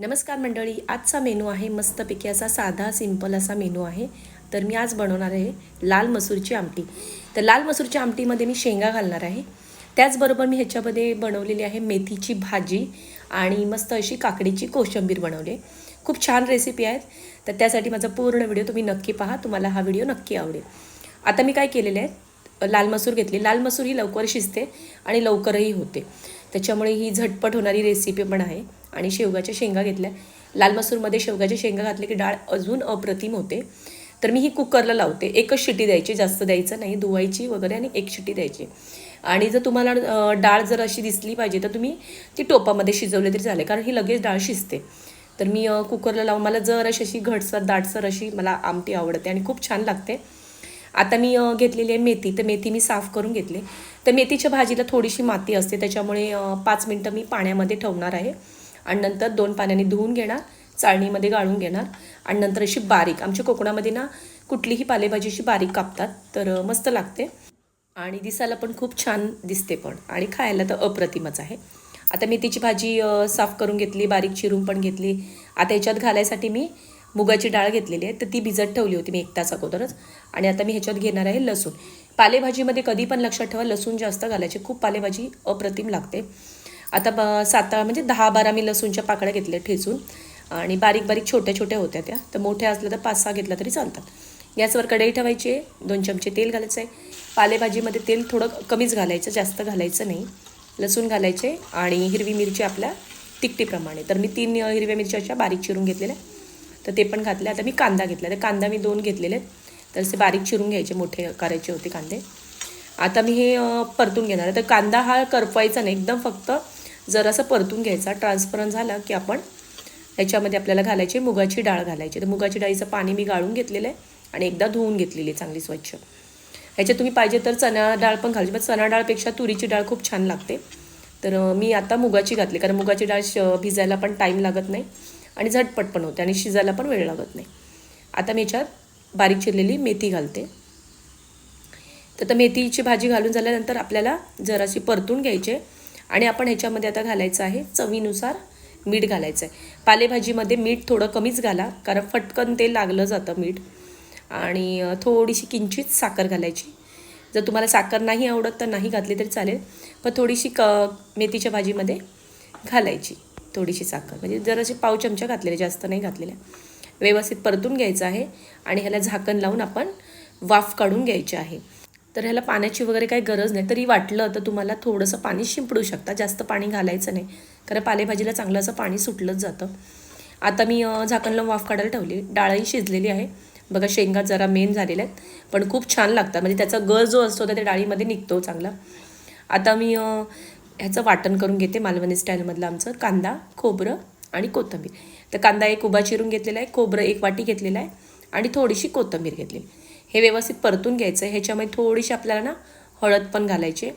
नमस्कार मंडळी आजचा मेनू आहे मस्तपैकी असा साधा सिंपल असा मेनू आहे. तर मी आज बनवणार आहे लाल मसूरची आमटी. तर लाल मसूरच्या आमटीमध्ये मी शेंगा घालणार आहे. त्याचबरोबर मी ह्याच्यामध्ये बनवलेली आहे मेथीची भाजी आणि मस्त अशी काकडीची कोशिंबीर बनवली. आहे खूप छान रेसिपी आहेत. तर त्यासाठी माझा पूर्ण व्हिडिओ तुम्ही नक्की पहा. तुम्हाला हा व्हिडिओ नक्की आवडेल. आता मी काय केलेले आहे लाल मसूर घेतली. लाल मसूर ही लवकर शिजते आणि लवकरही होते. त्याच्यामुळे ही झटपट होणारी रेसिपी पण आहे. आणि शेवगाच्या शेंगा घेतल्या. लाल मसूरमध्ये शेवगाच्या शेंगा घातले की डाळ अजून अप्रतिम होते. तर मी ही कुकरला लावते. एकच शिटी द्यायची जास्त द्यायचं नाही. धुवायची वगैरे आणि एक शिटी द्यायची. आणि जर तुम्हाला डाळ जर अशी दिसली पाहिजे तर तुम्ही ती टोपामध्ये शिजवले तरी चालेल. कारण ही लगेच डाळ शिजते. तर मी कुकरला लावून मला जर अशी अशी घटसर दाटसर अशी मला आमटी आवडते आणि खूप छान लागते. आता मी घेतलेली आहे मेथी. तर मेथी मी साफ करून घेतली. तर मेथीच्या भाजीला थोडीशी माती असते. त्याच्यामुळे पाच मिनटं मी पाण्यामध्ये ठेवणार आहे. आणि नंतर दोन पाण्याने धुवून घेणार. चाळणीमध्ये गाळून घेणार. आणि नंतर अशी बारीक आमच्या कोकणामध्ये ना कुठलीही पालेभाजी अशी बारीक कापतात. तर मस्त लागते. आणि दिसायला पण खूप छान दिसते पण. आणि खायला तर अप्रतिमच आहे. आता मेथीची भाजी साफ करून घेतली. बारीक चिरून पण घेतली. आता याच्यात घालायसाठी मी मुगाची डाळ घेतलेली आहे तर ती भिजत ठेवली होती मी एक तास अगोदरच. आणि आता मी ह्याच्यात घेणार आहे लसूण. पालेभाजीमध्ये कधी पण लक्षात ठेवा लसूण जास्त घालायचे. खूप पालेभाजी अप्रतिम लागते. आता ब सात म्हणजे दहा बारा मी लसूणच्या पाकळ्या घेतल्या ठेचून. आणि बारीक बारीक छोट्या छोट्या होत्या त्या. तर मोठ्या असल्या तर पाच सहा घेतल्या तरी चालतात. गॅसवर कढई ठेवायची आहे. दोन चमचे तेल घालायचं आहे पालेभाजीमध्ये तेल थोडं कमीच घालायचं जास्त घालायचं नाही. लसूण घालायचे आणि हिरवी मिरची आपल्या तिकटीप्रमाणे तर मी तीन हिरव्या मिरच्या अशा बारीक चिरून घेतलेल्या. तर ते पण घातले. आता मी कांदा घेतला. तर कांदा मी दोन घेतलेले आहेत. तर असे बारीक चिरून घ्यायचे मोठे करायचे होते कांदे. आता मी हे परतून घेणार आहे. तर कांदा हा करपवायचा नाही. एकदम फक्त जरासं परतून घ्यायचा. ट्रान्सपरंट झाला की आपण ह्याच्यामध्ये आपल्याला घालायची मुगाची डाळ घालायची. तर मुगाची डाळीचं पाणी मी गाळून घेतलेलं आहे आणि एकदा धुवून घेतलेली आहे चांगली स्वच्छ. ह्याच्यात तुम्ही पाहिजे तर चणा डाळ पण घालायची पण चणा डाळपेक्षा तुरीची डाळ खूप छान लागते. तर मी आता मुगाची घातली. कारण मुगाची डाळ श भिजायला पण टाईम लागत नाही. आणि झटपट पण होते आणि शिजायला पण वेळ लागत नाही. आता मी याच्यात बारीक चिरलेली मेथी घालते. तर आता मेथीची भाजी घालून झाल्यानंतर आपल्याला जराशी परतून घ्यायचे आणि आपण ह्याच्यामध्ये आता घालायचं आहे चवीनुसार मीठ घालायचं आहे पालेभाजीमध्ये मीठ थोडं कमीच घाला कारण फटकन ते लागलं जातं मीठ. आणि थोडीशी किंचित साखर घालायची. जर तुम्हाला साखर नाही आवडत तर नाही घातली तरी चालेल पण थोडीशी क मेथीच्या भाजीमध्ये घालायची. थोडीशी साखर. म्हणजे जराशी पाव चमचा घातलेल्या जास्त नाही घातलेल्या. व्यवस्थित परतून घ्यायचं आहे आणि ह्याला झाकण लावून आपण वाफ काढून घ्यायची आहे. तर ह्याला पाण्याची वगैरे काही गरज नाही. तरी वाटलं तर तुम्हाला थोडंसं पाणी शिंपडू शकता. जास्त पाणी घालायचं नाही. कारण पालेभाजीला चांगलं असं पाणी सुटलंच जातं. आता मी झाकण लावून वाफ काढायला ठेवली. डाळही शिजलेली आहे. बघा शेंगा जरा मेन झालेल्या आहेत. पण खूप छान लागतात. म्हणजे त्याचा गर जो असतो त्या डाळीमध्ये निघतो चांगला. आता मी ह्याचं वाटण करून घेते मालवणी स्टाईलमधलं आमचं कांदा खोबरं आणि कोथिंबीर. तर कांदा एक उभा चिरून घेतलेला आहे खोबरं एक वाटी घेतलेलं आहे आणि थोडीशी कोथिंबीर घेतली. हे व्यवस्थित परतून घ्यायचं आहे ह्याच्यामध्ये थोडीशी आपल्याला ना हळद पण घालायची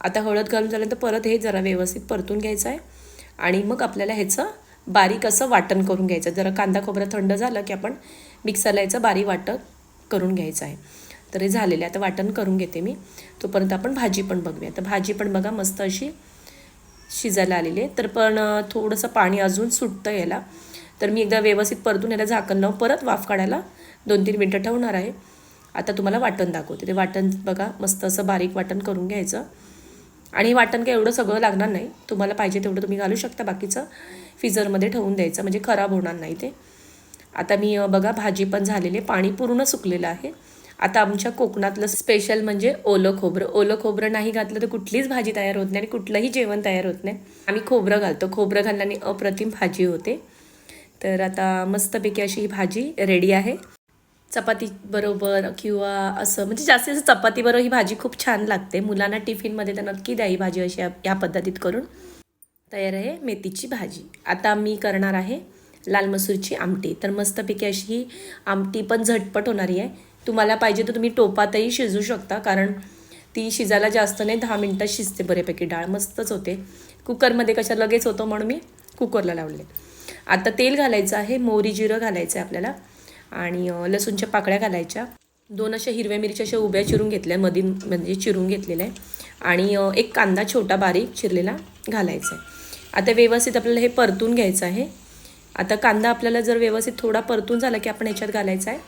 आता हळद घालून झाल्यानंतर परत हे जरा व्यवस्थित परतून घ्यायचं आहे आणि मग आपल्याला ह्याचं बारीक असं वाटण करून घ्यायचं जरा कांदा खोबरं थंड झालं की आपण मिक्सरला याचं बारीक वाटण करून घ्यायचं आहे. तर हे झालेलं आता वाटण करून घेते मी. तोपर्यंत आपण भाजी पण बघूया. तर भाजी पण बघा मस्त अशी शिजायला आलेली आहे. तर पण थोडंसं पाणी अजून सुटतं याला. तर मी एकदा व्यवस्थित परतून याला झाकण लावून परत वाफ काढायला दोन तीन मिनटं ठेवणार आहे. आता तुम्हाला वाटण दाखवते. ते वाटण बघा मस्त असं बारीक वाटण करून घ्यायचं. आणि वाटण काय एवढं सगळं लागणार नाही. तुम्हाला पाहिजे तेवढं तुम्ही घालू शकता. बाकीचं फिजरमध्ये ठेवून द्यायचं. म्हणजे खराब होणार नाही ते. आता मी बघा भाजी पण झालेली आहे. पाणी पूर्ण सुकलेलं आहे. आता आमच्या कोकणातलं स्पेशल म्हणजे ओलं खोबरं. ओलं खोबरं नाही घातलं तर कुठलीच भाजी तयार होत नाही आणि कुठलंही जेवण तयार होत नाही. आम्ही खोबरं घालतो. खोबरं घालल्याने अप्रतिम भाजी होते. तर आता मस्तपैकी अशी ही भाजी रेडी आहे. चपातीबरोबर किंवा असं म्हणजे जास्तीत जास्त चपातीबरोबर ही भाजी खूप छान लागते. मुलांना टिफिनमध्ये तर नक्की द्या ही भाजी अशी या पद्धतीत करून. तयार आहे मेथीची भाजी. आता मी करणार आहे लाल मसूरची आमटी. तर मस्तपैकी अशी ही आमटी पण झटपट होणारी आहे. तुम्हाला पाहिजे तर तुम्ही टोपातही शिजू शकता कारण ती शिजायला जास्त नाही दहा मिनटात शिजते बऱ्यापैकी डाळ मस्तच होते. कुकरमध्ये कशा लगेच होतं म्हणून मी कुकरला लावले. आता तेल घालायचं आहे मोहरी जिरं घालायचं आहे आपल्याला आणि लसूणच्या पाकळ्या घालायच्या. दोन अशा हिरव्या मिरच्या अशा उभ्या चिरून घेतल्या मधी म्हणजे चिरून घेतलेल्या आहे आणि एक कांदा छोटा बारीक चिरलेला घालायचा आहे. आता व्यवस्थित आपल्याला हे परतून घ्यायचं आहे. आता कांदा आपल्याला जर व्यवस्थित थोडा परतून झाला की आपण ह्याच्यात घालायचा आहे.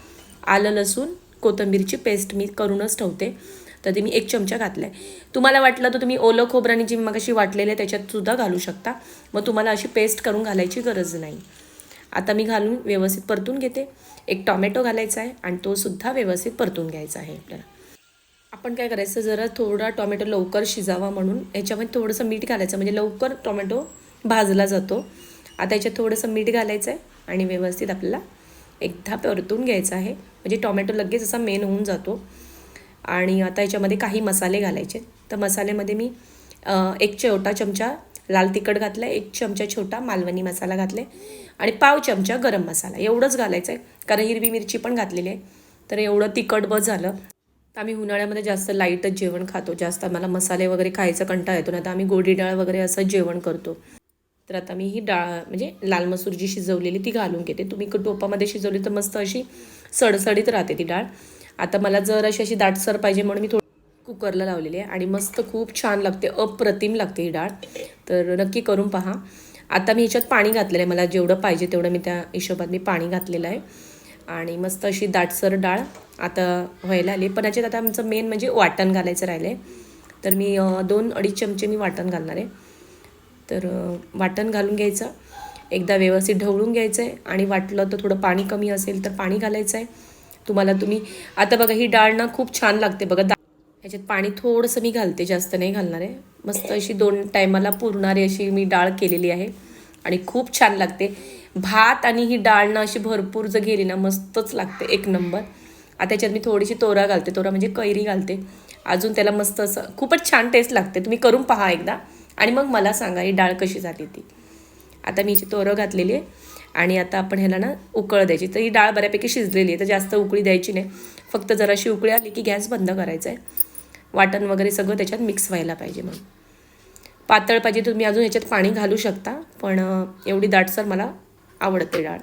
आलं लसूण कोथंबीरची पेस्ट मी करूनच ठेवते. तर ते मी एक चमचा घातला आहे तुम्हाला वाटलं तर तुम्ही ओलं खोबऱ्याने जी मग अशी वाटलेली आहे त्याच्यात सुद्धा घालू शकता. मग तुम्हाला अशी पेस्ट करून घालायची गरज नाही. आता मी घालून व्यवस्थित परतून घेते. एक टॉमॅटो घालायचा आहे आणि तो सुद्धा व्यवस्थित परतून घ्यायचा आहे आपल्याला. आपण काय करायचं जरा थोडा टॉमॅटो लवकर शिजावा म्हणून याच्यामध्ये थोडंसं मीठ घालायचं. म्हणजे लवकर टॉमॅटो भाजला जातो. आता याच्यात थोडंसं मीठ घालायचं आहे आणि व्यवस्थित आपल्याला एकदा परतून घ्यायचं आहे. म्हणजे टॉमॅटो लगेच असा मेन होऊन जातो. आणि आता याच्यामध्ये काही मसाले घालायचे. तर मसाल्यामध्ये मी एक छोटा चमचा लाल तिखट घातलं आहे एक चमचा छोटा मालवणी मसाला घातले आणि पाव चमचा गरम मसाला. एवढंच घालायचं आहे कारण हिरवी मिरची पण घातलेली आहे. तर एवढं तिखट बस झालं. तर आम्ही उन्हाळ्यामध्ये जास्त लाईटच जेवण खातो. जास्त आम्हाला मसाले वगैरे खायचं कंटाळा येतो. ना तर आम्ही गोडी डाळ वगैरे असं जेवण करतो. तर आता मी ही डाळ म्हणजे लाल मसूर जी शिजवलेली ती घालून घेते. तुम्ही टोपामध्ये शिजवली तर मस्त अशी सडसडीत राहते ती डाळ. आता मला जर अशी अशी दाटसर पाहिजे म्हणून मी थोडी कुकरला लावलेली आहे आणि मस्त खूप छान लागते अप्रतिम लागते ही डाळ. तर नक्की करून पहा. आता मी ह्याच्यात पाणी घातलेलं आहे. मला जेवढं पाहिजे तेवढं मी त्या हिशोबात मी पाणी घातलेलं आहे. आणि मस्त अशी दाटसर डाळ आता व्हायला आली पण याच्यात आता आमचं मेन म्हणजे वाटण घालायचं राहिलं आहे तर मी दोन अडीच चमचे मी वाटण घालणार आहे. तर वाटण घालून घ्यायचं. एकदा व्यवस्थित ढवळून घ्यायचं आहे आणि वाटलं तर थोडं पाणी कमी असेल तर पाणी घालायचं आहे तुम्हाला तुम्ही आता बघा ही डाळ ना खूप छान लागते बघा दा ह्याच्यात पाणी थोडंसं मी घालते जास्त नाही घालणार आहे. मस्त अशी दोन टायमाला पुरणारी अशी मी डाळ केलेली आहे आणि खूप छान लागते. भात आणि ही डाळ ना अशी भरपूर जर गेली ना मस्तच लागते एक नंबर. आता त्याच्यात मी थोडीशी तोरा घालते तोरा म्हणजे कैरी घालते. अजून त्याला मस्त असं खूपच छान टेस्ट लागते. तुम्ही करून पहा एकदा. आणि मग मला सांगा ही डाळ कशी झाली ती? आता मी तोरं घातलेली आहे आणि आता आपण ह्याला ना उकळ द्यायची. तर ही डाळ बऱ्यापैकी शिजलेली आहे तर जास्त उकळी द्यायची नाही. फक्त जराशी उकळी आली की गॅस बंद करायचा आहे वाटण वगैरे सगळं त्याच्यात मिक्स व्हायला पाहिजे मग. पातळ पाहिजे तुम्ही अजून ह्याच्यात पाणी घालू शकता पण एवढी दाटसर मला आवडते डाळ.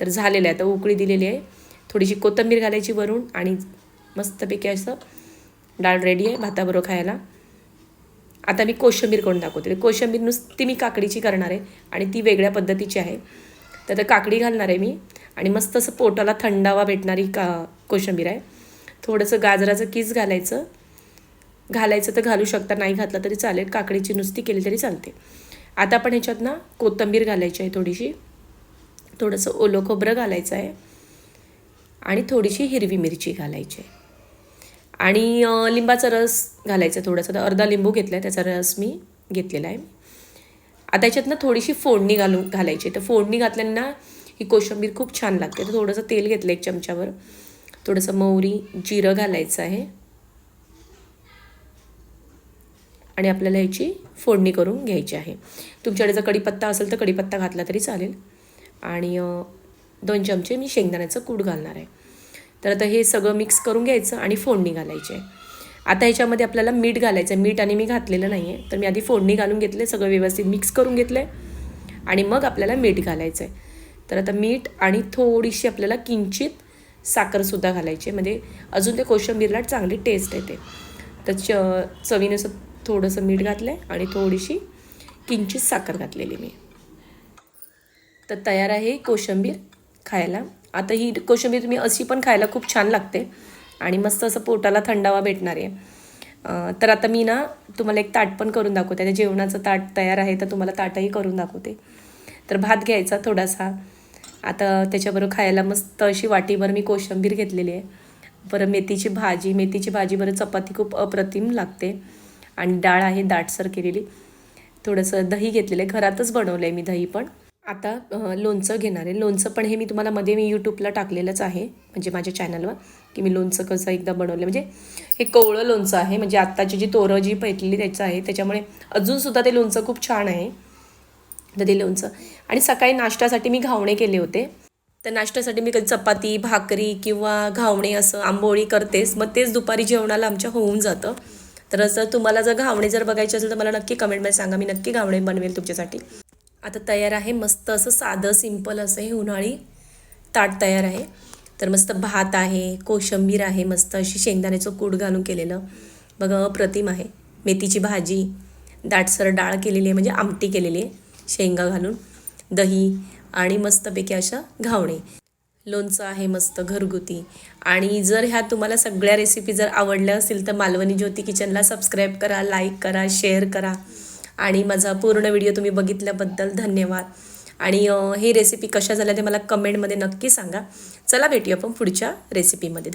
तर झालेलं आहे आता उकळी दिलेली आहे. थोडीशी कोथिंबीर घालायची वरून आणि मस्तपैकी असं डाळ रेडी आहे भाताबरोबर खायला. आता मी कोशिंबीर करून दाखवते. कोशिंबीर नुसती मी काकडीची करणार आहे आणि ती वेगळ्या पद्धतीची आहे. तर आता काकडी घालणार आहे मी आणि मस्त असं पोटाला थंडावा भेटणारी का कोशिंबीर आहे. थोडंसं गाजराचं किस घालायचं. घालायचं तर घालू शकता नाही घातलं तरी चालेल. काकडीची नुसती केली तरी चालते. आता आपण ह्याच्यात ना कोथिंबीर घालायची आहे थोडीशी. थोडंसं ओलं खोबरं घालायचं आहे. आणि थोडीशी हिरवी मिरची घालायची आहे. आणि लिंबाचा रस घालायचा थोडासा. तर अर्धा लिंबू घेतला आहे त्याचा रस मी घेतलेला आहे. आता याच्यातनं थोडीशी फोडणी घालून घालायची. तर फोडणी घातल्यांना ही कोशिंबीर खूप छान लागते. तर थोडंसं तेल घेतलं एक चमच्यावर. थोडंसं मोहरी जिरं घालायचं आहे. आणि आपल्याला ह्याची फोडणी करून घ्यायची आहे. तुमच्याकडे जर कढीपत्ता असेल तर कढीपत्ता घातला तरी चालेल. आणि दोन चमचे मी शेंगदाण्याचं कूट घालणार आहे. तर आता हे सगळं मिक्स करून घ्यायचं आणि फोडणी घालायची आहे. आता ह्याच्यामध्ये आपल्याला मीठ घालायचं आहे. मीठ आणि मी घातलेलं नाही आहे तर मी आधी फोडणी घालून घेतले सगळं व्यवस्थित मिक्स करून घेतलं आहे आणि मग आपल्याला मीठ घालायचं आहे. तर आता मीठ आणि थोडीशी आपल्याला किंचित साखरसुद्धा घालायची आहे. म्हणजे अजून ते कोशिंबीरला चांगली टेस्ट येते. तर च चवीनुसार थोडंसं मीठ घातलं आहे आणि थोडीशी किंचित साखर घातलेली मी. तर तयार आहे कोशिंबीर खायला. आता ही कोशिंबीर तुम्ही अशी पण खायला खूप छान लागते. आणि मस्त असं पोटाला थंडावा भेटणार. आहे तर आता मी ना तुम्हाला एक ताट पण करून दाखवते. आता जेवणाचं ताट तयार आहे तर तुम्हाला ताटही करून दाखवते. तर भात घ्यायचा थोडासा. आता त्याच्याबरोबर खायला मस्त अशी वाटीभर मी कोशिंबीर घेतलेली आहे. बरं मेथीची भाजी मेथीची भाजी बरं चपाती खूप अप्रतिम लागते. आणि डाळ आहे दाटसर केलेली. थोडंसं दही घेतलेलं आहे. घरातच बनवलं आहे मी दही पण. आता लोणचं घेणार आहे. लोणचं पण हे मी तुम्हाला मध्ये मी यूट्यूबला टाकलेलंच आहे म्हणजे माझ्या चॅनलवर की मी लोणचं कसं एकदा बनवलं. म्हणजे हे कोवळं लोणचं आहे म्हणजे आत्ताची जी तोरं जी पैतलेली त्याचं आहे त्याच्यामुळे अजूनसुद्धा ते लोणचं खूप छान आहे. तर ते लोणचं. आणि सकाळी नाश्त्यासाठी मी घावणे केले होते. तर नाश्त्यासाठी मी कधी चपाती भाकरी किंवा घावणे असं आंबोळी करतेच मग तेच दुपारी जेवणाला आमच्या होऊन जातं. तर असं तुम्हाला जर घावणे जर बघायचे असेल तर मला नक्की कमेंटमध्ये सांगा. मी नक्की घावणे बनवेल तुमच्यासाठी. आता तयार आहे मस्त असं साधं सिंपल असं हे उन्हाळी ताट तयार आहे. तर मस्त भात आहे कोशिंबीर आहे मस्त अशी शेंगदाण्याचं कूट घालून केलेलं. बघा अप्रतिम आहे. मेथीची भाजी दाटसर डाळ केलेली आहे म्हणजे आमटी केलेली आहे शेंगा घालून दही आणि मस्तपैकी अशा घावणे. लोणचं आहे मस्त घरगुती. आणि जर ह्या तुम्हाला सगळ्या रेसिपी जर आवडल्या असतील तर मालवणी ज्योती किचनला सबस्क्राईब करा लाईक करा शेअर करा. आणि माझा पूर्ण व्हिडिओ तुम्ही बघितल्याबद्दल धन्यवाद. आणि ही हे रेसिपी कशा झाल्या ते मला कमेंटमध्ये नक्की सांगा. चला भेटूया आपण पुढच्या रेसिपीमध्ये